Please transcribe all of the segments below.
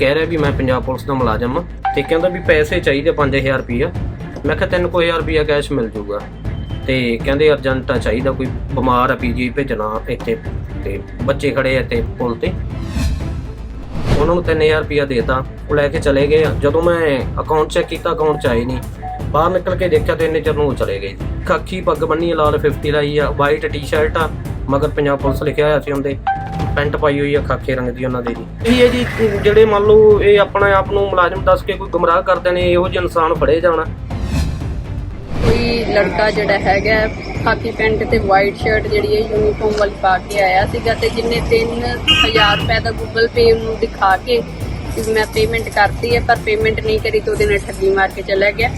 ਕਹਿ ਰਿਹਾ ਵੀ ਮੈਂ ਪੰਜਾਬ ਪੁਲਿਸ ਦਾ ਮੁਲਾਜ਼ਮ ਆ ਤੇ ਕਹਿੰਦਾ ਵੀ ਪੈਸੇ ਚਾਹੀਦੇ 5000 ਰੁਪਈਆ ਮੈਂ ਕਿਹਾ ਤੈਨੂੰ ਕੋਈ 1000 ਰੁਪਇਆ ਕੈਸ਼ ਮਿਲ ਜਾਊਗਾ। ਤੇ ਕਹਿੰਦੇ ਅਰਜੈਂਟ ਆ ਚਾਹੀਦਾ, ਕੋਈ ਬਿਮਾਰ ਆ, ਪੀਜੀ ਭੇਜਣਾ ਇੱਥੇ ਤੇ ਬੱਚੇ ਖੜੇ ਆ ਤੇ ਪੁਲ ਤੇ। ਉਹਨਾਂ ਨੂੰ 3000 ਰੁਪਇਆ ਦੇਤਾ। ਉਹ ਲੈ ਕੇ ਚਲੇ ਗਏ। ਜਦੋਂ ਮੈਂ ਅਕਾਊਂਟ ਚੈੱਕ ਕੀਤਾ ਅਕਾਊਂਟ ਚ ਆਏ ਨਹੀਂ। ਬਾਹਰ ਨਿਕਲ ਕੇ ਦੇਖਿਆ ਤੇ ਇੰਨੇ ਚਿਰ ਨੂੰ ਉਹ ਚਲੇ ਗਏ। ਖਾਕੀ ਪੱਗ ਬੰਨੀ, ਲਾਲ 50 ਲਾਈ ਆ ਵਾਈਟ ਟੀ-ਸ਼ਰਟ ਆ, ਮਗਰ ਪੰਜਾਬ ਪੁਲਿਸ ਲਿਖਿਆ ਹੋਇਆ ਸੀ ਉਹਦੇ। ਪੈਂਟ ਪਾਈ ਹੋਈ ਆ ਖਾਕੇ ਰੰਗ ਦੀ ਉਹਨਾਂ ਦੇ ਜੀ। ਇਹ ਹੈ ਜੀ ਜਿਹੜੇ ਮੰਨ ਲਓ ਇਹ ਆਪਣੇ ਆਪ ਨੂੰ ਮੁਲਾਜ਼ਮ ਦੱਸ ਕੇ ਕੋਈ ਗੁੰਮਰਾਹ ਕਰਦੇ ਨੇ ਇਹੋ ਜਿਹੇ ਇਨਸਾਨ ਫੜੇ ਜਾਣ। ਕੋਈ ਲੜਕਾ ਜਿਹੜਾ ਹੈਗਾ ਖਾਕੀ ਪੈਂਟ ਤੇ ਵਾਈਟ ਸ਼ਰਟ ਜਿਹੜੀ ਹੈ ਯੂਨੀਫਾਰਮ ਵਾਲੀ ਪਾ ਕੇ ਆਇਆ ਸੀਗਾ ਤੇ ਜਿੰਨੇ 3000 ਰੁਪਏ ਦਾ ਗੂਗਲ ਪੇ ਨੂੰ ਦਿਖਾ ਕੇ ਕਿ ਮੈਂ ਪੇਮੈਂਟ ਕਰਤੀ ਹੈ ਪਰ ਪੇਮੈਂਟ ਨਹੀਂ ਕਰੀ ਤਾਂ ਉਹਦੇ ਨਾਲ ਠੱਗੀ ਮਾਰ ਕੇ ਚਲਾ ਗਿਆ।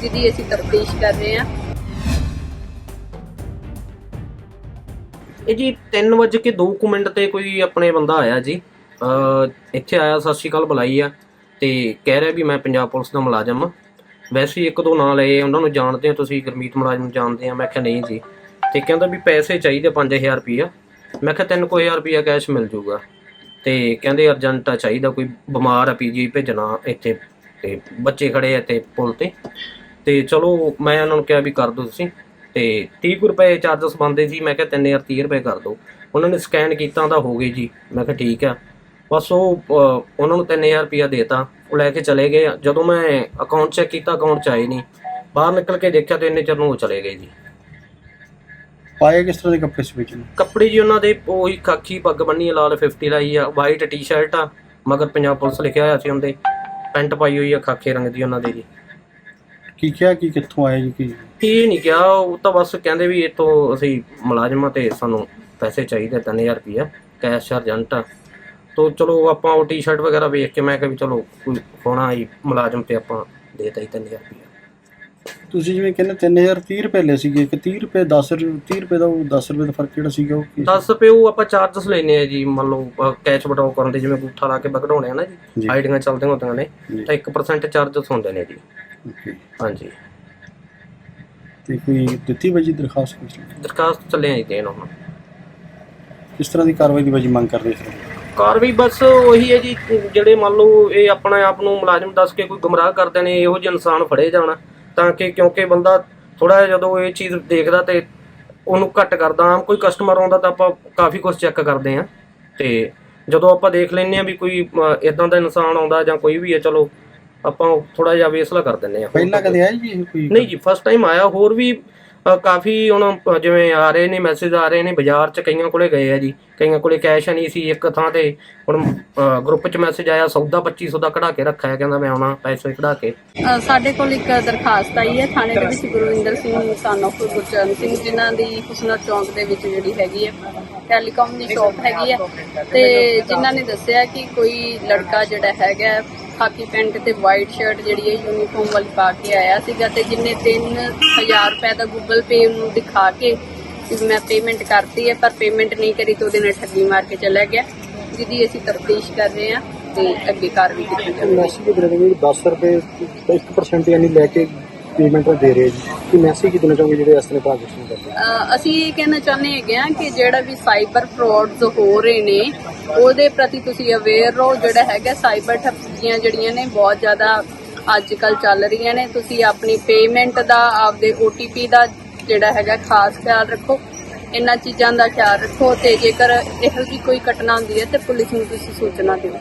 ਜਿਹਦੀ ਅਸੀਂ ਤਫਤੀਸ਼ ਕਰ ਰਹੇ ਹਾਂ। ਇਹ ਜੀ 3 ਵਜੇ ਕੇ 2 ਕੁ ਮਿੰਟ ਤੇ ਕੋਈ ਆਪਣੇ ਬੰਦਾ ਆਇਆ ਜੀ। ਇੱਥੇ ਆਇਆ, ਸਤਿ ਸ਼੍ਰੀ ਅਕਾਲ, ਬੁਲਾਈ ਆ ਤੇ ਕਹਿ ਰਿਹਾ ਵੀ ਮੈਂ ਪੰਜਾਬ ਪੁਲਿਸ ਦਾ ਮੁਲਾਜ਼ਮ ਆ। ਵੈਸੇ ਹੀ ਇੱਕ ਦੋ ਨਾਂ ਲਏ ਉਹਨਾਂ ਨੂੰ ਜਾਣਦੇ ਹੋ ਤੁਸੀਂ ਗੁਰਮੀਤ ਮੁਲਾਜ਼ਮ ਜਾਣਦੇ ਆ। ਮੈਂ ਕਿਹਾ ਨਹੀਂ ਜੀ। ਤੇ ਕਹਿੰਦਾ ਵੀ ਪੈਸੇ ਚਾਹੀਦੇ 5000 ਰੁਪਈਆ। ਮੈਂ ਕਿਹਾ ਤੈਨੂੰ ਕੋਈ 1000 ਰੁਪਈਆ ਕੈਸ਼ ਮਿਲ ਜਾਊਗਾ। ਤੇ ਕਹਿੰਦੇ ਅਰਜੈਂਟ ਆ ਚਾਹੀਦਾ, ਕੋਈ ਬਿਮਾਰ ਆ, ਪੀਜੀ ਭੇਜਣਾ ਇੱਥੇ ਤੇ ਬੱਚੇ ਖੜੇ ਆ ਤੇ ਪੁਲ ਤੇ। ਤੇ ਚਲੋ, ਮੈਂ ਉਹਨਾਂ ਨੂੰ ਕਿਹਾ ਵੀ ਕਰ ਦਿਓ ਤੁਸੀਂ। ਤੇ 30 ਕੁ ਰੁਪਏ ਚਾਰਜਸ ਬੰਦੇ ਸੀ ਮੈਂ ਕਿਹਾ 3030 ਰੁਪਏ ਕਰ ਦਿਓ। ਉਹਨਾਂ ਨੇ ਸਕੈਨ ਕੀਤਾ ਤਾਂ ਹੋ ਗਏ ਜੀ। ਮੈਂ ਕਿਹਾ ਠੀਕ ਆ। ਬਸ ਉਹ ਉਹਨਾਂ ਨੂੰ 3000 ਰੁਪਇਆ ਦੇਤਾ। ਉਹ ਲੈ ਕੇ ਚਲੇ ਗਏ। ਜਦੋਂ ਮੈਂ ਅਕਾਊਂਟ ਚੈੱਕ ਕੀਤਾ ਅਕਾਊਂਟ ਚ ਆਏ ਨਹੀਂ। ਬਾਹਰ ਨਿਕਲ ਕੇ ਦੇਖਿਆ ਤੇ ਇੰਨੇ ਚਿਰ ਨੂੰ ਉਹ ਚਲੇ ਗਏ ਜੀ। ਪਾਏ ਕਿਸ ਤਰ੍ਹਾਂ ਦੇ ਕੱਪੜੇ ਸੀ ਵਿੱਚ? ਕੱਪੜੇ ਜੀ ਉਹਨਾਂ ਦੇ ਉਹੀ ਖਾਕੀ ਪੱਗ ਬੰਨੀ ਆ, ਲਾਲ 50 ਲਾਈ ਆ। ਵਾਈਟ ਟੀ-ਸ਼ਰਟ ਆ ਮਗਰ ਪੰਜਾਬ ਪੁਲਿਸ ਲਿਖਿਆ ਹੋਇਆ ਸੀ ਉਹਦੇ। ਪੈਂਟ ਪਾਈ ਹੋਈ ਆ ਖਾਕੇ ਰੰਗ ਦੀ ਉਹਨਾਂ ਦੇ ਜੀ। ਕੀ ਕਿਹਾ ਕਿ ਕਿੱਥੋਂ ਆਏ ਜੀ ਕੀ? ਇਹ ਨਹੀਂ ਕਿਹਾ, ਉਹ ਤਾਂ ਬਸ ਕਹਿੰਦੇ ਵੀ ਇਹ ਅਸੀਂ ਮੁਲਾਜ਼ਮਾਂ ਤੇ ਸਾਨੂੰ ਪੈਸੇ ਚਾਹੀਦੇ 3000 ਰੁਪਇਆ ਕੈਸ਼ ਅਰਜੈਂਟ ਆ। ਤੋ ਚਲੋ ਆਪਾਂ ਉਹ ਟੀ-ਸ਼ਰਟ ਵਗੈਰਾ ਵੇਖ ਕੇ ਮੈਂ ਕਿਹਾ ਵੀ ਚਲੋ ਕੋਈ ਹੋਣਾ ਹੀ ਮੁਲਾਜ਼ਮ ਤੇ ਆਪਾਂ ਦੇਤਾ ਹੀ 3000 ਰੁਪਇਆ ਤੁਸੀਂ ਜਿਵੇਂ ਕਹਿੰਦੇ 3000 30 ਰੁਪਏ ਲਏ ਸੀਗੇ ਕਿ 30 ਰੁਪਏ 10 30 ਰੁਪਏ ਦਾ ਉਹ 10 ਰੁਪਏ ਦਾ ਫ਼ਰਕ ਕਿਹੜਾ ਸੀਗਾ ਉਹ ਕੀ 10 ਰੁਪਏ ਉਹ ਆਪਾਂ ਚਾਰਜਸ ਲੈਨੇ ਆ ਜੀ ਮੰਨ ਲਓ ਕੈਸ਼ ਵਟਾਓ ਕਰਨ ਦੇ ਜਿਵੇਂ ਬੂਠਾ ਲਾ ਕੇ ਬਕਢਾਉਣੇ ਆ ਨਾ ਜੀ। ਆਈਡੀਆਂ ਚੱਲਦੀਆਂ ਹੁੰਦੀਆਂ ਨੇ। ਤਾਂ 1% ਚਾਰਜਸ ਹੁੰਦੇ ਨੇ ਜੀ. ਹਾਂਜੀ ਤੇ ਕੋਈ ਦਿੱਤੀ ਵਜੀ ਦਰਖਾਸਤ ਕਿਸ ਦਰਖਾਸਤ ਚੱਲੇ ਆ ਜੀ ਦੇਣ ਹੁਣ ਕਿਸ ਤਰ੍ਹਾਂ ਦੀ ਕਾਰਵਾਈ ਦੀ ਵਜੀ ਮੰਗ ਕਰਦੇ ਸਰ ਕਾਰਵਾਈ ਬਸ ਉਹੀ ਹੈ ਜੀ ਜਿਹੜੇ ਮੰਨ ਲਓ ਇਹ ਆਪਣੇ ਆਪ ਨੂੰ ਮੁਲਾਜ਼ਮ ਦੱਸ ਕੇ ਕੋਈ ਗੁੰਮਰਾਹ ਕਰਦੇ ਨੇ ਇਹੋ ਜਿਹੇ ਇਨਸਾਨ ਫੜੇ ਜਾਣ ਤਾਂ ਕਿ ਕਿਉਂਕਿ ਬੰਦਾ ਥੋੜਾ ਜਦੋਂ ਇਹ ਚੀਜ਼ ਦੇਖਦਾ ਤੇ ਉਹਨੂੰ ਘੱਟ ਕਰਦਾ। ਆਮ ਕੋਈ ਕਸਟਮਰ ਆਉਂਦਾ ਤਾਂ ਆਪਾਂ ਕਾਫੀ ਕੁਝ ਚੈੱਕ ਕਰਦੇ ਆ ਤੇ ਜਦੋਂ ਆਪਾਂ ਦੇਖ ਲੈਂਦੇ ਆ ਵੀ ਕੋਈ ਇਦਾਂ ਦਾ ਇਨਸਾਨ ਆਉਂਦਾ ਜਾਂ ਕੋਈ ਵੀ ਹੈ ਚਲੋ ਆਪਾਂ ਥੋੜਾ ਜਿਹਾ ਵੇਸਲਾ ਕਰ ਦਿੰਦੇ ਆ ਪਹਿਲਾਂ ਕਦੇ ਆਏ ਜੀ ਕੋਈ? ਨਹੀਂ ਜੀ ਫਸਟ ਟਾਈਮ ਆਇਆ। ਹੋਰ ਵੀ ਕਾਫੀ ਹੁਣ ਜਿਵੇਂ ਆ ਰਹੇ ਨੇ ਮੈਸੇਜ ਆ ਰਹੇ ਨੇ, ਬਾਜ਼ਾਰ 'ਚ ਕਈਆਂ ਕੋਲੇ ਗਏ ਆ ਜੀ। ਕਈਆਂ ਕੋਲੇ ਕੈਸ਼ ਨਹੀਂ ਸੀ ਇੱਕ ਥਾਂ ਤੇ। ਹੁਣ ਗਰੁੱਪ 'ਚ ਮੈਸੇਜ ਆਇਆ, ਸੌਦਾ 2500 ਦਾ ਕਢਾ ਕੇ ਰੱਖਿਆ ਕਹਿੰਦਾ ਮੈਂ ਆਉਣਾ ਪੈਸੇ ਕਢਾ ਕੇ। ਸਾਡੇ ਕੋਲ ਇੱਕ ਦਰਖਾਸਤ ਆਈ ਹੈ, ਥਾਣੇ ਦੇ ਵਿੱਚ ਗੁਰਵਿੰਦਰ ਸਿੰਘ ਸਾਨੋ ਗੁਰਚਰਨ ਸਿੰਘ, ਜਿਨ੍ਹਾਂ ਦੀ ਹੁਸਨਰ ਚੌਂਕ ਦੇ ਵਿੱਚ ਜਿਹੜੀ ਹੈਗੀ ਹੈ ਟੈਲੀਕਾਮ ਦੀ ਸ਼ਾਪ ਹੈਗੀ ਹੈ। ਤੇ ਜਿਨ੍ਹਾਂ ਨੇ ਦੱਸਿਆ ਕਿ ਕੋਈ ਲੜਕਾ ਜਿਹੜਾ ਹੈਗਾ ਖਾਕੀ ਪੈਂਟ ਤੇ ਵਾਈਟ ਸ਼ਰਟ ਜਿਹੜੀ ਹੈ ਯੂਨੀਫਾਰਮ ਵਾਲੀ ਪਾ ਕੇ ਆਇਆ ਸੀਗਾ ਤੇ ਜਿੰਨੇ 3000 ਰੁਪਏ ਦਾ ਗੂਗਲ ਪੇ ਨੂੰ ਦਿਖਾ ਕੇ ਕਿ ਮੈਂ ਪੇਮੈਂਟ ਕਰਤੀ ਹੈ, ਪਰ ਪੇਮੈਂਟ ਨਹੀਂ ਕਰੀ ਤਾਂ ਉਹਦੇ ਨਾਲ ਠੱਗੀ ਮਾਰ ਕੇ ਚਲਾ ਗਿਆ। ਜਿਹਦੀ ਅਸੀਂ ਤਫਤੀਸ਼ ਕਰ ਰਹੇ ਹਾਂ ਤੇ ਅੱਗੇ ਕਾਰਵਾਈ ਕੀਤੀ ਜਾਵੇਗੀ 10 ਰੁਪਏ 1% ਯਾਨੀ ਲੈ ਕੇ ਪੇਮੈਂਟ ਦੇ ਰਹੇ ਜੀ। ਕਿ ਮੈਸੇਜ ਕਿਦਨ ਚਾਹੋਗੇ ਜਿਹੜੇ ਇਸ ਤਰ੍ਹਾਂ ਟ੍ਰਾਂਜੈਕਸ਼ਨ ਕਰਦੇ ਅਹ ਅਸੀਂ ਇਹ ਕਹਿਣਾ ਚਾਹੁੰਦੇ ਹੈਗੇ ਹਾਂ ਕਿ ਜਿਹੜਾ ਵੀ ਸਾਈਬਰ ਫਰਾਡਸ ਹੋ ਰਹੇ ਨੇ, ਉਹਦੇ ਪ੍ਰਤੀ ਤੁਸੀਂ ਅਵੇਅਰ ਰਹੋ। ਜਿਹੜਾ ਹੈਗਾ ਸਾਈਬਰ ਠੱਗੀਆਂ ਜਿਹੜੀਆਂ ਨੇ, ਬਹੁਤ ਜ਼ਿਆਦਾ ਅੱਜ ਕੱਲ ਚੱਲ ਰਹੀਆਂ ਨੇ। ਤੁਸੀਂ ਆਪਣੀ ਪੇਮੈਂਟ ਦਾ, ਆਪਦੇ OTP ਦਾ ਜਿਹੜਾ ਹੈਗਾ ਖਾਸ ਖਿਆਲ ਰੱਖੋ। ਇਹਨਾਂ ਚੀਜ਼ਾਂ ਦਾ ਖਿਆਲ ਰੱਖੋ ਤੇ ਜੇਕਰ ਇਹੋ ਜਿਹੀ ਕੋਈ ਘਟਨਾ ਹੁੰਦੀ ਹੈ ਤੇ ਪੁਲਿਸ ਨੂੰ ਤੁਸੀਂ ਸੂਚਨਾ ਦਿਓ।